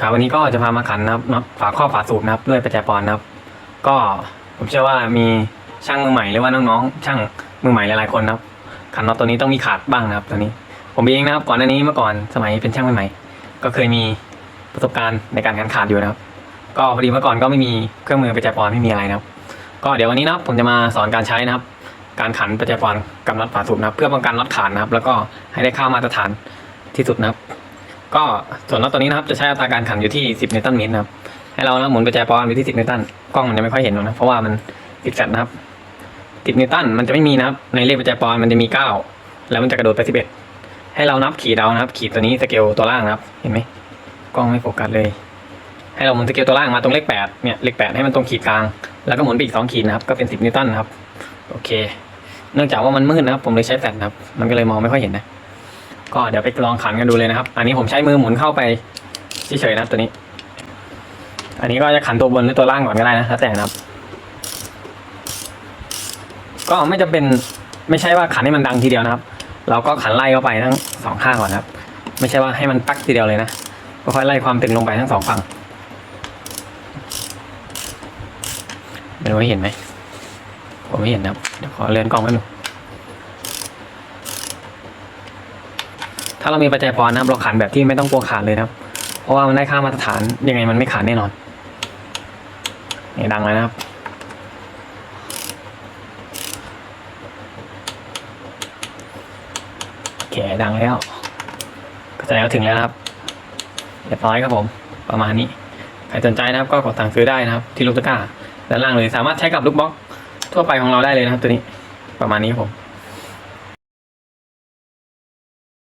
ครับวันนี้ก็จะพามาขันนะครับน็อตฝาครอบฝาสูบนะครับด้วยประแจปอนนะครับ ก็ผมเชื่อว่ามีช่างมือใหม่หรือว่าน้องๆช่างมือใหม่หลายๆคนนะครับ ขันน็อตตัวนี้ต้องมีขาดบ้างนะครับตัวนี้ ผมเองนะครับก่อนหน้านี้เมื่อก่อนสมัยเป็นช่างใหม่ๆก็เคยมีประสบการณ์ในการขันขาดอยู่นะครับ ก็พอดีเมื่อก่อนก็ไม่มีเครื่องมือประแจปอนไม่มีอะไรนะครับ ก็เดี๋ยววันนี้นะครับผมจะมาสอนการใช้นะครับ การขันประแจปอนกับน็อตฝาสูบนะครับ เพื่อป้องกันน็อตขาดนะครับ แล้วก็ให้ได้ค่ามาตรฐานที่สุดนะครับ ก็ส่วนน็อตตัวนี้นะครับจะใช้อัตราการขันอยู่ที่ 10 นิวตันเมตรนะครับให้เรานะหมุนประแจปอนอยู่ที่ 10 นิวตันกล้องมันจะไม่ค่อยเห็นหรอกนะเพราะว่ามันติดแฟลชนะครับ 10 นิวตันมันจะไม่มีนะครับในเลขประแจปอนมันจะมี 9 แล้วมันจะกระโดดไป 11 ให้เรานับขีดเอานะครับ ขีดตัวนี้สเกลตัวล่างนะครับ เห็นไหมกล้องไม่โฟกัสเลย ให้เราหมุนสเกลตัวล่างมาตรงเลข 8 เนี่ยเลข 8 ให้มันตรงขีดกลาง แล้วก็หมุนไปอีก2ขีดนะครับก็เป็น 10 นิวตันนะครับโอเค เนื่องจากว่ามันมืดนะครับ ผมเลยใช้แฟลชนะครับ มันก็เลยมองไม่ค่อยเห็นนะ ก็เดี๋ยวไปลองขันกันดูเลยนะครับ อันนี้ผมใช้มือหมุนเข้าไปเฉยๆนะตัวนี้ อันนี้ก็จะขันตัวบนหรือตัวล่างก่อนก็ได้นะแล้วแต่นะครับ ก็ไม่จำเป็นไม่ใช่ว่าขันให้มันดังทีเดียวนะครับ เราก็ขันไล่เข้าไปทั้งสองข้างก่อนนะครับ ไม่ใช่ว่าให้มันปักทีเดียวเลยนะค่อยไล่ความตึงลงไปทั้งสองฝั่งไม่รู้ว่าเห็นไหมผมไม่เห็นนะครับเดี๋ยวขอเลื่อนกล้องไว้หนึ่าเรามีปัจจัยปอนะครับเราขันแบบที่ไม่ต้องกลัวขาดเลยนะครับ เพราะว่ามันได้ค่ามาตรฐานยังไงมันไม่ขาดแน่นอนนี่ดังเลยนะครับโอเคดังแล้วก็แสดงว่าถึงแล้วครับเรียบร้อยครับผม ประมาณนี้ใครสนใจนะครับก็กดสั่งซื้อได้นะครับ ที่ลูกตะกร้าด้านล่างเลยสามารถใช้กับลูกบล็อกทั่วไปของเราได้เลยนะครับตัวนี้ประมาณนี้ครับผม